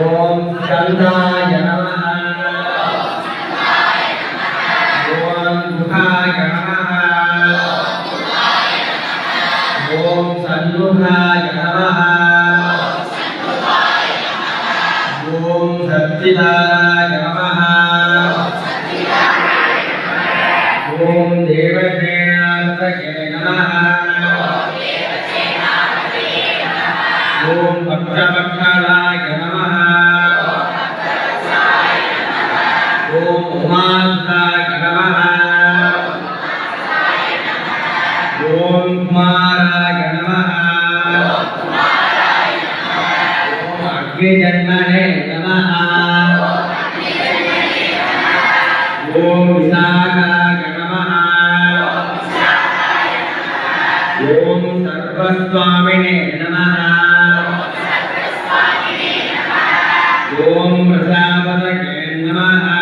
ఓం స్కందాయ నమ. ఓం గుహాయ నమ. ఓం సన్ముఖాయ నమ. ఓం సత్యదాయ जन्मने नमः ओम विशाखाय नमः ओम सर्वस्वामिने नमः ओम प्रजापतये नमः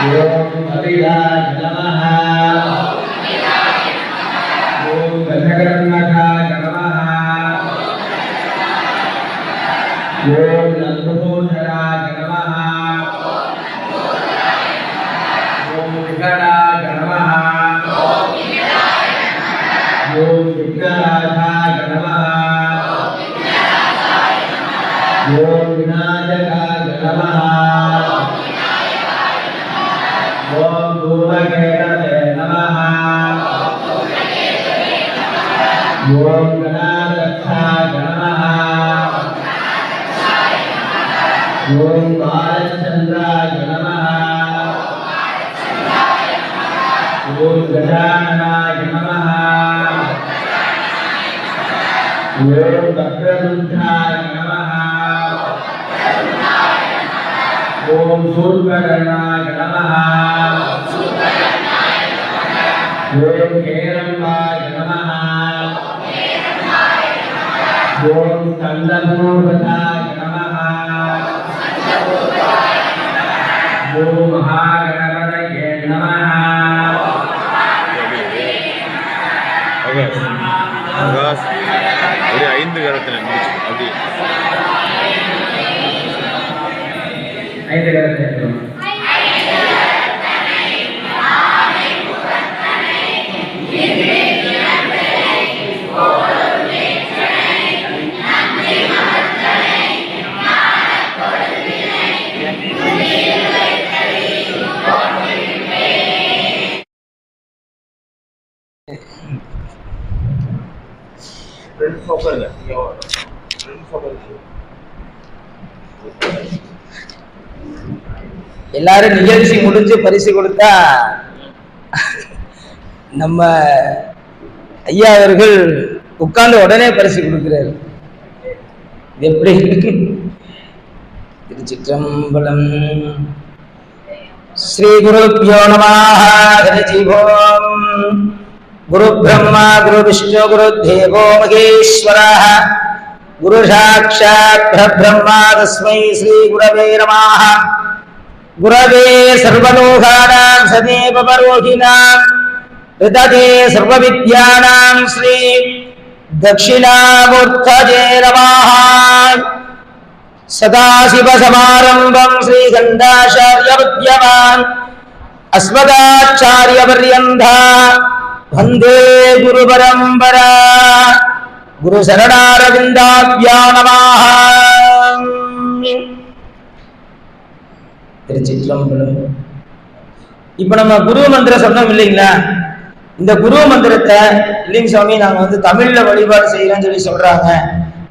ఓం కవిరాజ నమః ఓం గణకర్ణకాయ నమః ఓం నందోధరాయ నమః ఓం వికటాయ నమః ఓం విఘ్నరాజాయ నమః ఓం నమః ఓం బాలచంద్రాయ నమ ఓం గజాననాయ నమ ఓం వక్రదుండాయ నమ ఓం సూర్యగణాయ నమ ఓం కేరంబాయ నమ ఓం స్కందభూపతాయ ஒரு ஐந்து கரத்தில் முடிச்சு அப்படி ஐந்து கரத்தை எல்லாரும் நிகழ்ச்சி முடிஞ்சு பரிசு கொடுத்தா நம்ம ஐயா அவர்கள் உட்கார்ந்து உடனே பரிசு கொடுக்கிறாரு. எப்படி? திருச்சிற்றம்பலம் ஸ்ரீ குருப்பியோ நமாக गुरुब्रह्मा गुरुविष्णु गुरुदेवो महेश्वरः। गुरुसाक्षात् परब्रह्मा तस्मै श्रीगुरवे नमः। गुरवे सर्वलोकानां सदेवरोहिणां हृदये सर्वविद्यानां श्री दक्षिणामूर्तये नमः। सदाशिवसमारम्भं श्रीगन्धाचार्यविद्यमान् अस्मदाचार्यपर्यन्ता வந்தே குரு பரம்பரா. குரு சரணாரவிந்தாபியானமாக திருச்சிற்றம்பலம் இப்ப நம்ம குரு மந்திரம் சொன்னோம் இல்லைங்களா? இந்த குரு மந்திரத்தை இல்லைங்க சுவாமி நாங்க வந்து தமிழ்ல வழிபாடு செய்யறோம்னு சொல்லி சொல்றாங்க.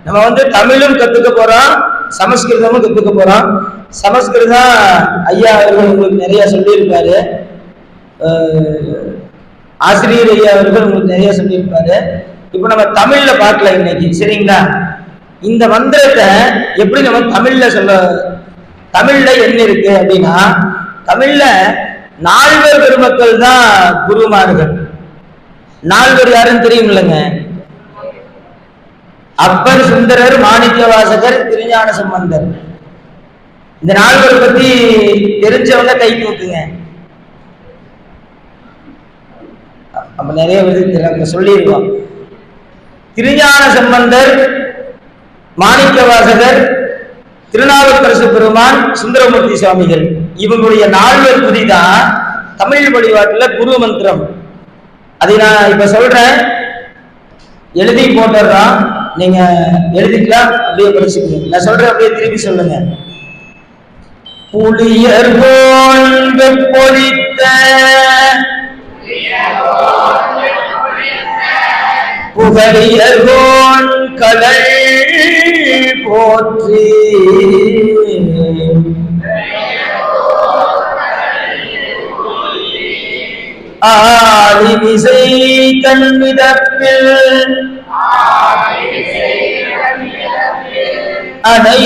நம்ம வந்து தமிழும் கத்துக்க போறோம் சமஸ்கிருதமும் கத்துக்க போறோம். சமஸ்கிருதம் ஐயா அவர்கள் உங்களுக்கு நிறைய சொல்லியிருக்காரு. ஆசிரியர் ஐயா அவர்கள் உங்களுக்கு நிறைய சொல்லியிருப்பாரு. இப்போ நம்ம தமிழ்ல பார்க்கல இன்னைக்கு சரிங்களா? இந்த மந்திரத்தை எப்படி நம்ம தமிழ்ல சொல்ல தமிழ்ல என்ன இருக்கு அப்படின்னா தமிழ்ல நால்வர் பெருமக்கள் தான் குருமார்கள். நால்வர் யாருன்னு தெரியும் இல்லைங்க அப்பர் சுந்தரர் மாணிக்க வாசகர் திருஞான சம்பந்தர். இந்த நால்வர் பத்தி தெரிஞ்சவங்க கை தூக்குங்க அப்ப நிறைய விருது சொல்லியிருக்கோம். திருஞான சம்பந்தர் மாணிக்க வாசகர் திருநாவுக்கரசு பெருமான் சுந்தரமூர்த்தி சுவாமிகள். இவங்களுடைய நால்வர் துதி தான் தமிழ் வழிபாட்டில் குரு மந்திரம். அதை நான் இப்ப சொல்றேன். எழுதி போட்டுறோம் நீங்க எழுதிக்கலாம் அப்படியே படிச்சுக்கணும் நான் சொல்றேன் அப்படியே திருப்பி சொல்லுங்க. புளியர் போல் வெப்பொழி புகழியர்கோன் கலை போற்றி. ஆலிமிசை கண்மிதப்பில் அனை